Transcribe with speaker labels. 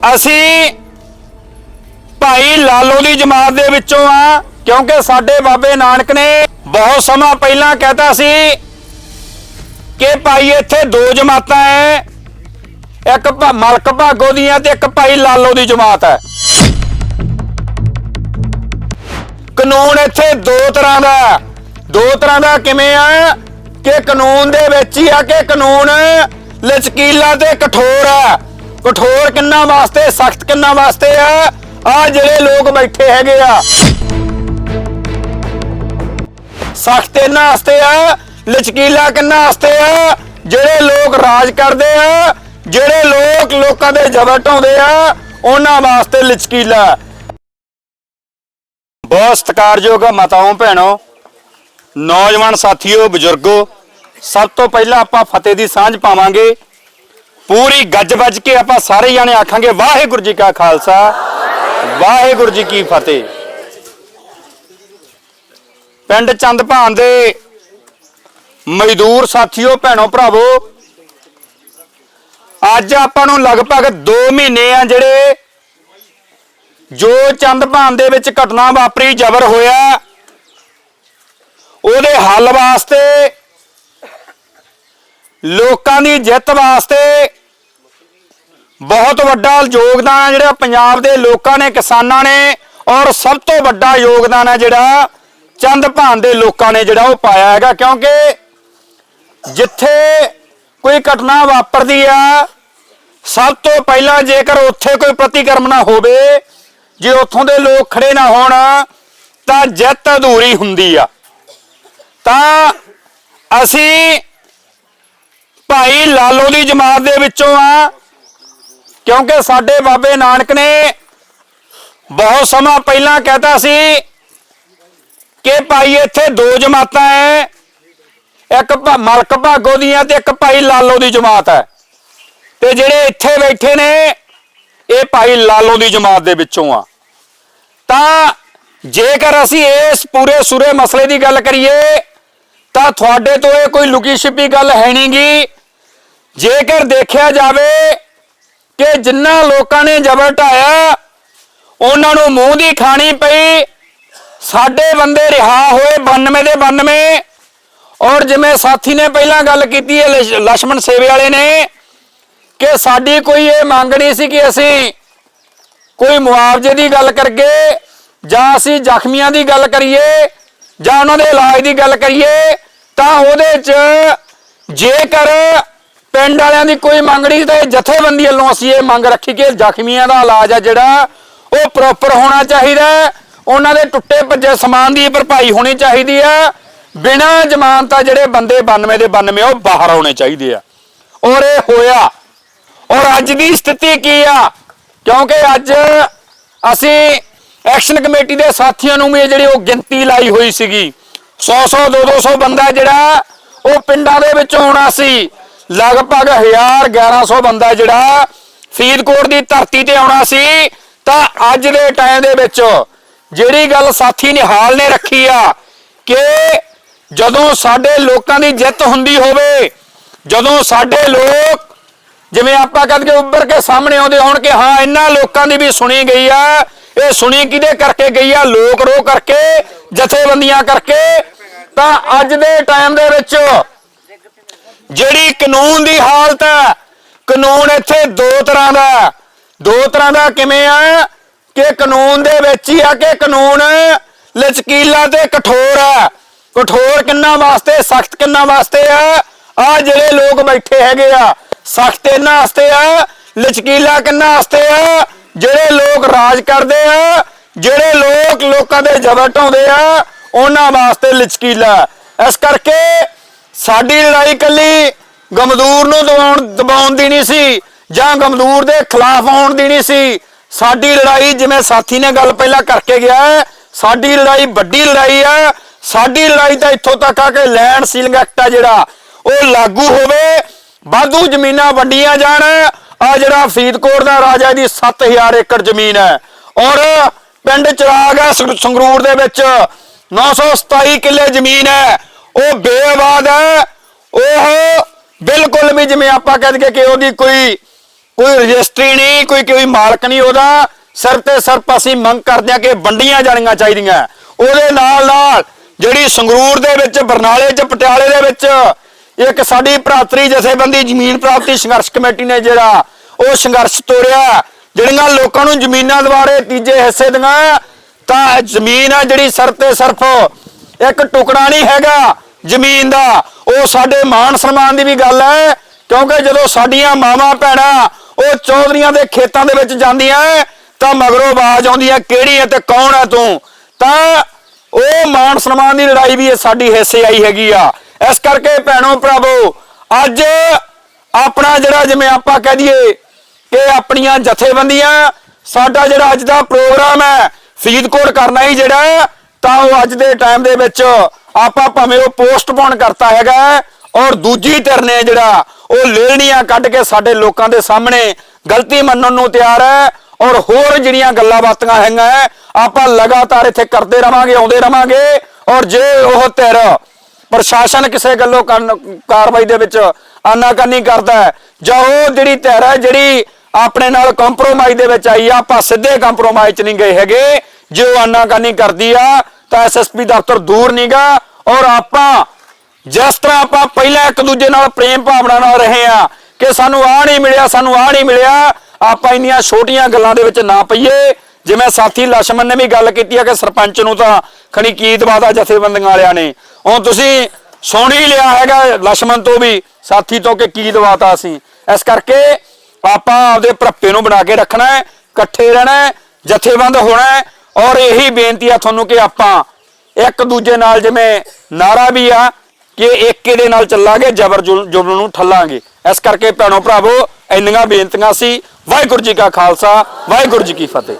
Speaker 1: ਅਸੀਂ ਭਾਈ ਲਾਲੋ ਦੀ ਜਮਾਤ ਦੇ ਵਿੱਚੋਂ ਆ, ਕਿਉਂਕਿ ਸਾਡੇ ਬਾਬੇ ਨਾਨਕ ਨੇ ਬਹੁਤ ਸਮਾਂ ਪਹਿਲਾਂ ਕਹਿਤਾ ਸੀ ਕਿ ਭਾਈ ਇੱਥੇ ਦੋ ਜਮਾਤਾਂ ਐ, ਇੱਕ ਮਲਕ ਭਾਗੋ ਦੀਆਂ ਤੇ ਇੱਕ ਭਾਈ ਲਾਲੋ ਦੀ ਜਮਾਤ ਹੈ ਕਾਨੂੰਨ ਇੱਥੇ ਦੋ ਤਰ੍ਹਾਂ ਦਾ ਦੋ ਤਰ੍ਹਾਂ ਦਾ ਕਿਵੇਂ ਆ ਕਿ ਕਾਨੂੰਨ ਦੇ ਵਿੱਚ ਹੀ ਆ ਕਿ ਕਾਨੂੰਨ ਲਚਕੀਲਾ ਤੇ ਕਠੋਰ ਆ ਕਠੋਰ ਕਿੰਨਾ ਵਾਸਤੇ, ਸਖਤ ਕਿੰਨਾ ਵਾਸਤੇ ਆ? ਆ ਜਿਹੜੇ ਲੋਕ ਬੈਠੇ ਹੈਗੇ ਆ। ਸਖਤ ਇਹਨਾਂ ਵਾਸਤੇ ਆ, ਲਚਕੀਲਾ ਕਿੰਨਾ ਵਾਸਤੇ ਆ? ਜਿਹੜੇ ਲੋਕ ਰਾਜ ਕਰਦੇ ਆ, ਜਿਹੜੇ ਲੋਕ ਲੋਕਾਂ ਦੇ ਜ਼ਬਰ ਢਾਉਂਦੇ ਆ, ਉਹਨਾਂ ਵਾਸਤੇ ਲਚਕੀਲਾ। ਬਹੁਤ ਸਤਿਕਾਰਯੋਗ ਮਾਤਾਓ, ਭੈਣੋ। ਨੌਜਵਾਨ ਸਾਥੀਓ, ਬਜ਼ੁਰਗੋ, ਸਭ ਤੋਂ ਪਹਿਲਾਂ ਆਪਾਂ ਫਤਿਹ ਦੀ ਸਾਂਝ ਪਾਵਾਂਗੇ। ਪੂਰੀ ਗੱਜ ਵੱਜ ਕੇ ਆਪਾਂ ਸਾਰੇ ਜਾਣੇ ਆਖਾਂਗੇ, ਵਾਹਿਗੁਰੂ ਜੀ ਕਾ ਖਾਲਸਾ, ਵਾਹਿਗੁਰੂ ਜੀ ਕੀ ਫਤਿਹ। ਪਿੰਡ ਚੰਦਭਾਨ ਦੇ ਮਜ਼ਦੂਰ ਸਾਥੀਓ, ਭੈਣੋ, ਭਰਾਵੋ, ਅੱਜ ਆਪਾਂ ਨੂੰ ਲਗਭਗ 2 ਮਹੀਨੇ ਆ ਜਿਹੜੇ ਜੋ ਚੰਦਭਾਨ ਦੇ ਵਿੱਚ ਘਟਨਾ ਵਾਪਰੀ, ਜ਼ਬਰ ਹੋਇਆ, ਉਹਦੇ ਹੱਲ ਵਾਸਤੇ ਲੋਕਾਂ ਦੀ ਜਿੱਤ ਵਾਸਤੇ ਬਹੁਤ ਵੱਡਾ ਯੋਗਦਾਨ ਹੈ ਜਿਹੜਾ ਪੰਜਾਬ ਦੇ ਲੋਕਾਂ ਨੇ, ਕਿਸਾਨਾਂ ਨੇ ਔਰ ਸਭ ਤੋਂ ਵੱਡਾ ਯੋਗਦਾਨ ਹੈ ਜਿਹੜਾ ਚੰਦ ਭਾਨ ਦੇ ਲੋਕਾਂ ਨੇ ਜਿਹੜਾ ਉਹ ਪਾਇਆ ਹੈਗਾ। ਕਿਉਂਕਿ ਜਿੱਥੇ ਕੋਈ ਘਟਨਾ ਵਾਪਰਦੀ ਆ, ਸਭ ਤੋਂ ਪਹਿਲਾਂ ਜੇਕਰ ਉੱਥੇ ਕੋਈ ਪ੍ਰਤੀਕਰਮ ਨਾ ਹੋਵੇ, ਜੇ ਉੱਥੋਂ ਦੇ ਲੋਕ ਖੜੇ ਨਾ ਹੋਣ, ਤਾਂ ਜਿੱਤ ਅਧੂਰੀ ਹੁੰਦੀ ਆ। ਤਾਂ ਅਸੀਂ ਭਾਈ ਲਾਲੋ ਦੀ ਜਮਾਤ ਦੇ ਵਿੱਚੋਂ ਆ ਕਿਉਂਕਿ ਸਾਡੇ ਬਾਬੇ ਨਾਨਕ ਨੇ ਬਹੁਤ ਸਮਾਂ ਪਹਿਲਾਂ ਕਹਿਤਾ ਸੀ ਕਿ ਭਾਈ ਇੱਥੇ ਦੋ ਜਮਾਤਾਂ ਐ, ਇੱਕ ਮਲਕ ਭਾਗੋ ਦੀਆਂ ਤੇ ਇੱਕ ਭਾਈ ਲਾਲੋ ਦੀ ਜਮਾਤ ਹੈ ਤੇ ਜਿਹੜੇ ਇੱਥੇ ਬੈਠੇ ਨੇ, ਇਹ ਭਾਈ ਲਾਲੋ ਦੀ ਜਮਾਤ ਦੇ ਵਿੱਚੋਂ ਆ। ਤਾਂ ਜੇਕਰ ਅਸੀਂ ਇਸ ਪੂਰੇ ਸੂਰੇ ਮਸਲੇ ਦੀ ਗੱਲ ਕਰੀਏ, ਤਾਂ ਤੁਹਾਡੇ ਤੋਂ ਇਹ ਕੋਈ ਲੁਕੀ ਛਿਪੀ ਗੱਲ ਹੈ ਨਹੀਂਗੀ ਜੇਕਰ ਦੇਖਿਆ ਜਾਵੇ ਕਿ ਜਿੰਨਾ ਲੋਕਾਂ ਨੇ ਜ਼ਬਰ ਢਾਇਆ, ਉਹਨਾਂ ਨੂੰ ਮੂੰਹ ਦੀ ਖਾਣੀ ਪਈ। ਸਾਡੇ ਬੰਦੇ ਰਿਹਾ ਹੋਏ 92 ਦੇ 92 ਔਰ ਜਿਵੇਂ ਸਾਥੀ ਨੇ ਪਹਿਲਾਂ ਗੱਲ ਕੀਤੀ ਹੈ ਲక్ష్మణ ਸੇਵੇ ਵਾਲੇ ਨੇ, ਕਿ ਸਾਡੀ ਕੋਈ ਇਹ ਮੰਗ ਨਹੀਂ ਸੀ ਕਿ ਅਸੀਂ ਕੋਈ ਮੁਆਵਜ਼ੇ ਦੀ ਗੱਲ ਕਰਕੇ ਜਾਂ ਅਸੀਂ ਜ਼ਖਮੀਆਂ ਦੀ ਗੱਲ ਕਰੀਏ ਜਾਂ ਉਹਨਾਂ ਦੇ ਇਲਾਜ ਦੀ ਗੱਲ ਕਰੀਏ, ਤਾਂ ਉਹਦੇ 'ਚ ਜੇਕਰ ਪਿੰਡ ਵਾਲਿਆਂ ਦੀ ਕੋਈ ਮੰਗ ਨਹੀਂ ਤੇ ਜਥੇਬੰਦੀ ਵੱਲੋਂ ਅਸੀਂ ਇਹ ਮੰਗ ਰੱਖੀ ਕਿ ਜ਼ਖਮੀਆਂ ਦਾ ਇਲਾਜ ਆ ਜਿਹੜਾ, ਉਹ ਪ੍ਰੋਪਰ ਹੋਣਾ ਚਾਹੀਦਾ ਉਹਨਾਂ ਦੇ ਟੁੱਟੇ ਭੱਜੇ ਸਮਾਨ ਦੀ ਭਰਪਾਈ ਹੋਣੀ ਚਾਹੀਦੀ ਆ ਬਿਨਾਂ ਜ਼ਮਾਨਤ ਆ ਜਿਹੜੇ ਬੰਦੇ 92 ਦੇ 92 ਉਹ ਬਾਹਰ ਆਉਣੇ ਚਾਹੀਦੇ ਆ। ਔਰ ਇਹ ਹੋਇਆ। ਔਰ ਅੱਜ ਦੀ ਸਥਿਤੀ ਕੀ ਆ? ਕਿਉਂਕਿ ਅੱਜ ਅਸੀਂ ਐਕਸ਼ਨ ਕਮੇਟੀ ਦੇ ਸਾਥੀਆਂ ਨੂੰ ਵੀ ਇਹ ਜਿਹੜੀ ਉਹ ਗਿਣਤੀ ਲਾਈ ਹੋਈ ਸੀਗੀ। 100 100 200 200 ਬੰਦਾ ਜਿਹੜਾ, ਉਹ ਪਿੰਡਾਂ ਦੇ ਵਿੱਚ ਆਉਣਾ ਸੀ। ਲਗਭਗ 1000 1100 ਬੰਦਾ ਜਿਹੜਾ ਫਰੀਦਕੋਟ ਦੀ ਧਰਤੀ ਤੇ ਆਉਣਾ ਸੀ, ਤਾਂ ਅੱਜ ਦੇ ਟਾਈਮ ਦੇ ਵਿੱਚ ਜਿਹੜੀ ਗੱਲ ਸਾਥੀ ਨਿਹਾਲ ਨੇ ਰੱਖੀ ਆ ਕਿ ਜਦੋਂ ਸਾਡੇ ਲੋਕਾਂ ਦੀ ਜਿੱਤ ਹੁੰਦੀ ਹੋਵੇ, ਜਦੋਂ ਸਾਡੇ ਲੋਕ ਜਿਵੇਂ ਆਪਾਂ ਕਹਿੰਦੇ ਕੇ ਉੱਭਰ ਕੇ ਸਾਹਮਣੇ ਆਉਂਦੇ ਹੋਣ ਕਿ ਹਾਂ, ਇਹਨਾਂ ਲੋਕਾਂ ਦੀ ਵੀ ਸੁਣੀ ਗਈ ਆ, ਇਹ ਸੁਣੀ ਕਿਹਦੇ ਕਰਕੇ ਗਈ ਆ? ਲੋਕ ਰੋ ਕਰਕੇ, ਜਥੇਬੰਦੀਆਂ ਕਰਕੇ, ਤਾਂ ਅੱਜ ਦੇ ਟਾਈਮ ਦੇ ਵਿੱਚ ਜਿਹੜੀ ਕਾਨੂੰਨ ਦੀ ਹਾਲਤ ਹੈ, ਕਾਨੂੰਨ ਇੱਥੇ ਦੋ ਤਰ੍ਹਾਂ ਦਾ ਦੋ ਤਰ੍ਹਾਂ ਦਾ ਕਿਵੇਂ ਆ ਕਿ ਕਾਨੂੰਨ ਦੇ ਵਿੱਚ ਹੀ ਆ ਕਿ ਕਾਨੂੰਨ ਲਚਕੀਲਾ ਤੇ ਕਠੋਰ ਆ ਕਠੋਰ ਕਿੰਨਾ ਵਾਸਤੇ, ਸਖਤ ਕਿੰਨਾ ਵਾਸਤੇ ਆ? ਆ ਜਿਹੜੇ ਲੋਕ ਬੈਠੇ ਹੈਗੇ ਆ, ਸਖਤ ਇਹਨਾਂ ਵਾਸਤੇ ਆ, ਲਚਕੀਲਾ ਕਿੰਨਾ ਵਾਸਤੇ ਆ? ਜਿਹੜੇ ਲੋਕ ਰਾਜ ਕਰਦੇ ਆ, ਜਿਹੜੇ ਲੋਕ ਲੋਕਾਂ ਦੇ ਜ਼ਬਰ ਢਾਉਂਦੇ ਆ, ਉਹਨਾਂ ਵਾਸਤੇ ਲਚਕੀਲਾ। ਇਸ ਕਰਕੇ ਸਾਡੀ ਲੜਾਈ ਕੱਲੀ ਗਮਦੂਰ ਨੂੰ ਦਬਾਉਣ ਦਬਾਉਣ ਦੀ ਨਹੀਂ ਸੀ ਜਾਂ ਗਮਦੂਰ ਦੇ ਖਿਲਾਫ ਆਉਣ ਦੀ ਨਹੀਂ ਸੀ। ਸਾਡੀ ਲੜਾਈ ਜਿਵੇਂ ਸਾਥੀ ਨੇ ਗੱਲ ਪਹਿਲਾਂ ਕਰਕੇ ਗਿਆ ਹੈ, ਸਾਡੀ ਲੜਾਈ ਵੱਡੀ ਲੜਾਈ ਹੈ। ਸਾਡੀ ਲੜਾਈ ਤਾਂ ਇੱਥੋਂ ਤੱਕ ਆ ਕਿ ਲੈਂਡ ਸੀਲਿੰਗ ਐਕਟ ਆ ਜਿਹੜਾ ਉਹ ਲਾਗੂ ਹੋਵੇ ਵਾਧੂ ਜ਼ਮੀਨਾਂ ਵੰਡੀਆਂ ਜਾਣ। ਆ ਜਿਹੜਾ ਫਰੀਦਕੋਟ ਦਾ ਰਾਜਾ ਦੀ 7000 ਏਕੜ ਜ਼ਮੀਨ ਹੈ। ਔਰ ਪਿੰਡ ਚਰਾਗ ਹੈ ਸੰਗਰੂਰ ਦੇ ਵਿੱਚ 927 ਕਿੱਲੇ ਜ਼ਮੀਨ ਹੈ। ਉਹ ਬੇਆਬਾਦ ਹੈ। ਉਹ ਬਿਲਕੁਲ ਵੀ ਜਿਵੇਂ ਆਪਾਂ ਕਹਿ ਦਈਏ ਕਿ ਉਹਦੀ ਕੋਈ ਕੋਈ ਰਜਿਸਟਰੀ ਨਹੀਂ, ਕੋਈ ਕੋਈ ਮਾਲਕ ਨਹੀਂ, ਉਹਦਾ ਸਿਰ ਤੇ ਸਿਰਫ ਅਸੀਂ ਮੰਗ ਕਰਦੇ ਹਾਂ ਕਿ ਵੰਡੀਆਂ ਜਾਣੀਆਂ ਚਾਹੀਦੀਆਂ। ਉਹਦੇ ਨਾਲ ਨਾਲ ਜਿਹੜੀ ਸੰਗਰੂਰ ਦੇ ਵਿੱਚ, ਬਰਨਾਲੇ 'ਚ, ਪਟਿਆਲੇ ਦੇ ਵਿੱਚ ਇੱਕ ਸਾਡੀ ਭਰਾਤਰੀ ਜਥੇਬੰਦੀ ਜ਼ਮੀਨ ਪ੍ਰਾਪਤੀ ਸੰਘਰਸ਼ ਕਮੇਟੀ ਨੇ ਜਿਹੜਾ ਉਹ ਸੰਘਰਸ਼ ਤੋੜਿਆ। ਜਿਹੜੀਆਂ ਲੋਕਾਂ ਨੂੰ ਜ਼ਮੀਨਾਂ ਦੁਆਰੇ ਤੀਜੇ ਹਿੱਸੇ ਦੀਆਂ, ਤਾਂ ਜ਼ਮੀਨ ਆ ਜਿਹੜੀ ਸਿਰ ਤੇ ਸਿਰਫ ਇੱਕ ਟੁਕੜਾ ਨਹੀਂ ਹੈਗਾ ਜ਼ਮੀਨ ਦਾ। ਉਹ ਸਾਡੇ ਮਾਣ ਸਨਮਾਨ ਦੀ ਵੀ ਗੱਲ ਹੈ, ਕਿਉਂਕਿ ਜਦੋਂ ਸਾਡੀਆਂ ਮਾਵਾਂ ਭੈਣਾਂ ਉਹ ਚੌਧਰੀਆਂ ਦੇ ਖੇਤਾਂ ਦੇ ਵਿੱਚ ਜਾਂਦੀਆਂ ਤਾਂ ਮਗਰੋਂ ਆਵਾਜ਼ ਆਉਂਦੀ ਹੈ, ਕਿਹੜੀ ਹੈ ਤੇ ਕੌਣ ਹੈ ਤੂੰ? ਤਾਂ ਉਹ ਮਾਣ ਸਨਮਾਨ ਦੀ ਲੜਾਈ ਵੀ ਇਹ ਸਾਡੀ ਹਿੱਸੇ ਆਈ ਹੈਗੀ ਆ। ਇਸ ਕਰਕੇ ਭੈਣੋ ਭਰਾਵੋ, ਅੱਜ ਆਪਣਾ ਜਿਹੜਾ ਜਿਵੇਂ ਆਪਾਂ ਕਹਿ ਦਈਏ ਕਿ ਆਪਣੀਆਂ ਜਥੇਬੰਦੀਆਂ, ਸਾਡਾ ਜਿਹੜਾ ਅੱਜ ਦਾ ਪ੍ਰੋਗਰਾਮ ਹੈ, ਫਰੀਦਕੋਟ ਕਰਨਾ ਹੀ ਜਿਹੜਾ ਤਾਂ ਉਹ ਅੱਜ ਦੇ ਟਾਈਮ ਦੇ ਵਿੱਚ ਆਪਾਂ ਭਾਵੇਂ ਉਹ ਪੋਸਟਪੋਨ ਕਰਤਾ ਹੈਗਾ ਔਰ ਦੂਜੀ ਧਿਰ ਨੇ ਜਿਹੜਾ ਉਹ ਲੇਣੀਆਂ ਕੱਢ ਕੇ ਸਾਡੇ ਲੋਕਾਂ ਦੇ ਸਾਹਮਣੇ ਗਲਤੀ ਮੰਨਣ ਨੂੰ ਤਿਆਰ ਹੈ ਔਰ ਹੋਰ ਜਿਹੜੀਆਂ ਗੱਲਾਂ ਬਾਤਾਂ ਹੈਗੀਆਂ ਆਪਾਂ ਲਗਾਤਾਰ ਇੱਥੇ ਕਰਦੇ ਰਵਾਂਗੇ, ਆਉਂਦੇ ਰਵਾਂਗੇ ਔਰ ਜੇ ਉਹ ਧਿਰ ਪ੍ਰਸ਼ਾਸਨ ਕਿਸੇ ਗੱਲੋਂ ਕਰਨ- ਕਾਰਵਾਈ ਦੇ ਵਿੱਚ ਆਨਾਕਾਨੀ ਕਰਦਾ ਹੈ ਜਾਂ ਉਹ ਜਿਹੜੀ ਧਿਰ ਹੈ ਜਿਹੜੀ ਆਪਣੇ ਨਾਲ ਕੰਪਰੋਮਾਈਜ਼ ਦੇ ਵਿੱਚ ਆਈ ਆ, ਆਪਾਂ ਸਿੱਧੇ ਕੰਪਰੋਮਾਈਜ਼ 'ਚ ਨਹੀਂ ਗਏ ਹੈਗੇ। ਜੇ ਉਹ ਆਨਾਕਾਨੀ ਕਰਦੀ ਆ, ਤਾਂ ਐਸਐਸਪੀ ਦਫ਼ਤਰ ਦੂਰ ਨਹੀਂਗਾ ਔਰ ਆਪਾਂ, ਜਿਸ ਤਰ੍ਹਾਂ ਆਪਾਂ ਪਹਿਲਾਂ ਇੱਕ ਦੂਜੇ ਨਾਲ ਪ੍ਰੇਮ ਭਾਵਨਾ ਨਾਲ ਰਹੇ ਆ ਕਿ ਸਾਨੂੰ ਆ ਨਹੀਂ ਮਿਲਿਆ, ਸਾਨੂੰ ਆ ਨਹੀਂ ਮਿਲਿਆ, ਆਪਾਂ ਇੰਨੀਆਂ ਛੋਟੀਆਂ ਗੱਲਾਂ ਦੇ ਵਿੱਚ ਨਾ ਪਈਏ। ਜਿਵੇਂ ਸਾਥੀ ਲక్ష్ਮਣ ਨੇ ਵੀ ਗੱਲ ਕੀਤੀ ਆ ਕਿ ਸਰਪੰਚ ਨੂੰ ਤਾਂ ਖਣੀ ਕੀ ਬਾਦਾ ਜਥੇਬੰਦੀਆਂ ਵਾਲਿਆਂ ਨੇ। ਉਹ ਤੁਸੀਂ ਸੁਣ ਹੀ ਲਿਆ ਹੈਗਾ ਲక్ష్ਮਣ ਤੋਂ ਵੀ, ਸਾਥੀ ਤੋਂ ਕਿ ਕੀ ਦਵਾਤਾ ਅਸੀਂ ਇਸ ਕਰਕੇ ਆਪਾਂ ਆਪਦੇ ਭਰੱਪੇ ਨੂੰ ਬਣਾ ਕੇ ਰੱਖਣਾ ਹੈ, ਇਕੱਠੇ ਰਹਿਣਾ ਹੈ, ਜਥੇਬੰਦ ਹੋਣਾ ਹੈ ਔਰ ਇਹੀ ਬੇਨਤੀ ਆ ਤੁਹਾਨੂੰ ਕਿ ਆਪਾਂ ਇੱਕ ਦੂਜੇ ਨਾਲ ਜਿਵੇਂ ਨਾਰਾ ਵੀ ਆ ਕਿ ਏਕੇ ਦੇ ਨਾਲ ਚੱਲਾਂਗੇ, ਜਬਰ ਜ਼ੁਲ- ਜ਼ੁਲਮ ਨੂੰ ਠੱਲਾਂਗੇ। ਇਸ ਕਰਕੇ ਭੈਣੋ ਭਰਾਵੋ, ਇੰਨੀਆਂ ਬੇਨਤੀਆਂ ਸੀ। ਵਾਹਿਗੁਰੂ ਜੀ ਕਾ ਖਾਲਸਾ, ਵਾਹਿਗੁਰੂ ਜੀ ਕੀ ਫਤਿਹ।